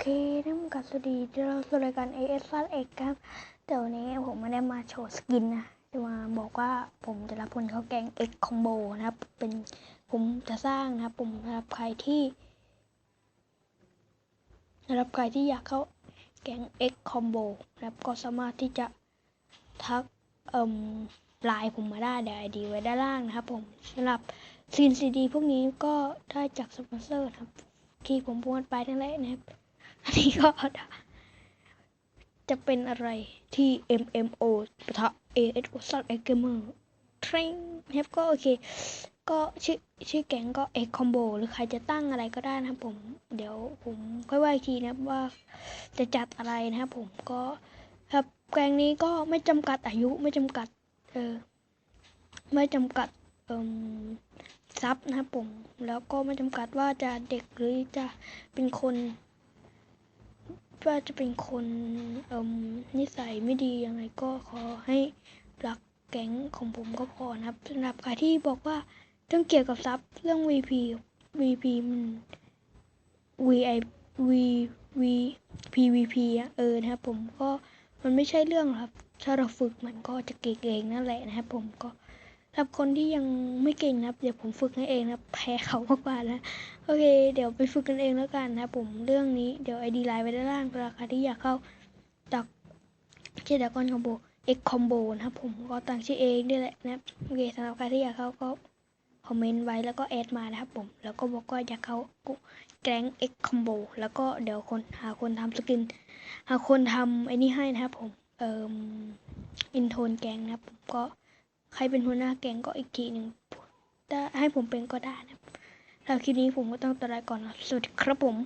เคน้ำกัสวัสดีเราสู่รายการ AS ฟาดเอกครับ แต่วันนี้ผมไม่ได้มาโชว์สกินนะ จะมาบอกว่าผมจะรับคนเข้าแกง X Combo นะครับ เป็นผมจะสร้างนะครับ ผมสำหรับใครที่สำหรับใครที่อยากเข้าแกง X Combo นะครับ ก็สามารถที่จะทักเอ่มไลน์ผมมาได้เดี๋ยวไอดีไว้ด้านล่างนะครับ ผมสำหรับซีนซีดีพวกนี้ก็ได้จากสปอนเซอร์ครับ ที่ผมพูดไปทั้งแรกนะครับ อันนี้ก็จะเป็นอะไรที่ MMO ปะทะ AS o s a X Gamer เทรนนะครับก็โอเค ก็ชื่อชื่อแก๊งก็ X Combo หรือใครจะตั้งอะไรก็ได้นะครับผม เดี๋ยวผมค่อยว่าอีกทีนะครับว่าจะจัดอะไรนะครับผมก็ครับแก๊งนี้ก็ไม่จำกัดอายุไม่จำกัด เออ ไม่จำกัดเอ่มซับนะครับผม แล้วก็ไม่จำกัดว่าจะเด็กหรือจะเป็นคน ว่าจะเป็นคนนิสัยไม่ดียังไงก็ขอให้รักแก๊งของผมก็พอนะครับสำหรับใครที่บอกว่าเรื่องเกี่ยวกับซับเรื่อง VP VP มัน VI V V PVP อะเออนะครับผมก็มันไม่ใช่เรื่องครับ ถ้าเราฝึกมันก็จะเก่งเองนั่นแหละนะครับผมก็ สำหรับคนที่ยังไม่เก่งนะครับ เดี๋ยวผมฝึกให้เองนะแพ้เขามากกว่านะ โอเค เดี๋ยวไปฝึกกันเองแล้วกันนะครับผมเรื่องนี้เดี๋ยวไอดีไลน์ไว้ด้านล่างสำหรับใครที่อยากเข้าดักเจดักคอนคอมโบเอ็กคอมโบนะครับผมก็ตั้งชื่อเองนี่แหละนะโอเคสำหรับใครที่อยากเข้าก็คอมเมนต์ไว้แล้วก็แอดมานะครับผม แล้วก็บอกว่าอยากเข้าแก๊งเอ็กคอมโบแล้วก็เดี๋ยวคนหาคนทำสกิน หาคนทำไอ้นี่ให้นะครับผมเอ่ออินโทนแก๊งนะครับผมก็ ใครเป็นหัวหน้าแก๊งก็อีกทีหนึ่งถ้าให้ผมเป็นก็ได้นะแล้วคลิปนี้ผมก็ต้องตัวลาก่อนนะสวัสดีครับผม